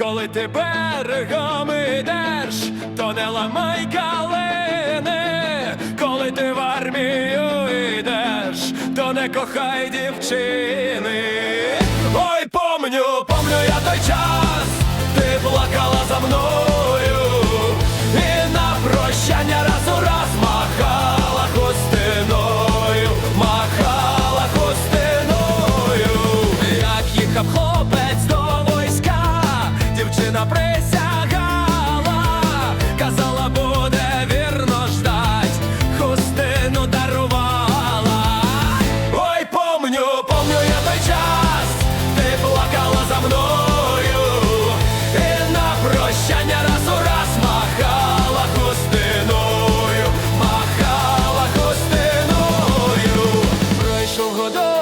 коли ти берегом ідеш, то не ламай калини, коли ти в армію йдеш, то не кохай дівчини. Ой, помню, помню я той час, ти плакала за мною,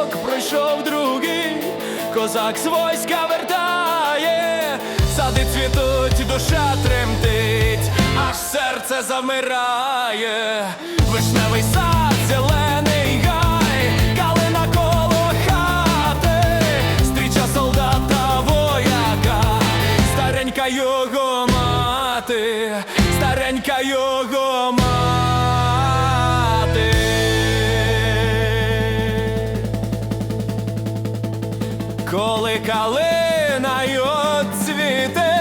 годок, пройшов другий, козак з війська вертає, сади цвітуть, душа тремтить, аж серце замирає, вишневий сад, зелений гай, калина коло хати, стріча солдата вояка, старенька його мати, старенька його мати. Коли калина й цвіте,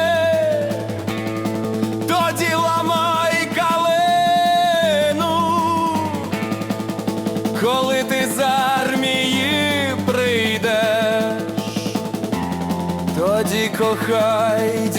тоді ламай калину, коли ти з армії прийдеш, тоді кохай